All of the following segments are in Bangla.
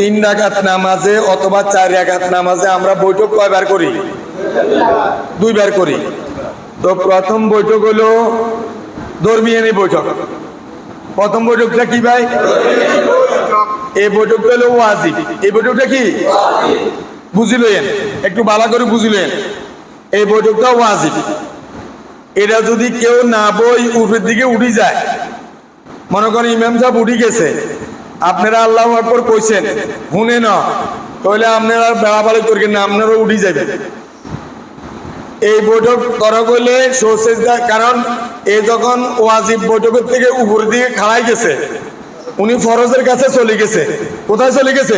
তিন রাকাত নামাজে অথবা চার রাকাত নামাজে আমরা বৈঠক কয়বার করি? দুইবার করি। তো প্রথম বৈঠক হলো ধর্মীয়ানি বৈঠক। প্রথম বৈঠকটা কি ভাই? এই বৈঠকটা হলো ওয়াজিব। এই বৈঠকটা কি? বুঝিলেন? একটু ভালো করে বুঝিলেন। এই বৈঠকটা ওয়াজিব। এটা যদি কেউ না বই উপরের দিকে উঠে যায়। মনে করেন ইমাম সাহেব উঠে গেছে। আপনারা আল্লাহ আকবর কইছেন, শুনে না তাহলে আপনারা বেড়াবাড়ি করবেন না, আপনারা উঠে যাবেন। এই বৈঠক করা করলে সোসেজদা কারণ এ যখন ওয়াজিব বৈঠকের থেকে উপর দিকে খাড়াই গেছে, উনি ফরজের কাছে চলে গেছে। কোথায় চলে গেছে?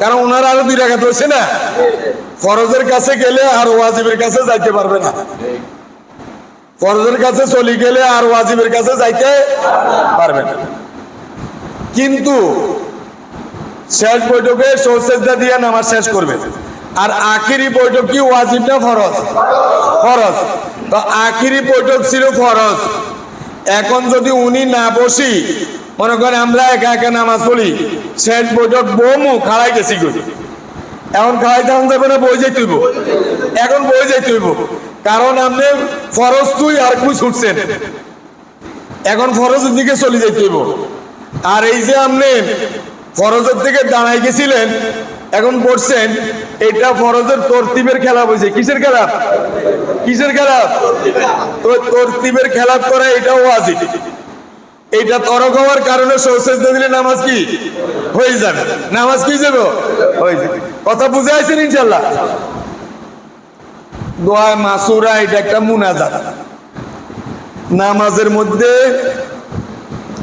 কারণ ওনার আরও দুই টাকা ধরছে না। ফরজের কাছে গেলে আর ওয়াজিবের কাছে যাইতে পারবে না। ফরজের কাছে চলে গেলে আর ওয়াজিবের কাছে যাইতে পারবে না। কিন্তু শেষ বৈঠকে সৌসেজদা দিয়ে নামাজ শেষ করবে। আর আখিরি বৈঠক কি ওয়াজিব না ফরজ? ফরজ। তো আখিরি বৈঠক ছিল ফরজ। এখন যদি উনি না বসি, মনে করেন আমরা একা একা নামাজ পড়ি, শেষ বৈঠক বমু খাড়াই গেছি করি এখন খাড়াই তখন যাবে না, বই যাইতে হইব। এখন বই যাইতে হইব। কারণ আপনি ফরজ তুই আর কুই ছুটছেন এখন ফরজের দিকে চলে যেতে হইব। আর এই যে আপনি ফরজের থেকে দাঁড়াই গেছিলেন, এখন পড়ছেন এটা ফরজের তরতিবের খেলা বলছে। কিসের খেলা? কিসের খেলা? তো তরতিবের খেলা করা এটাও আজিব এটা তরক হওয়ার কারণে সৌসেজ দিলে নামাজ কি? হয়ে যাবে। নামাজ কি যাবে? হয়ে যাবে। কথা বুঝে আছেন ইনশাল্লাহ দোয়া মাসুরা, এটা একটা মুনাজাত। নামাজের মধ্যে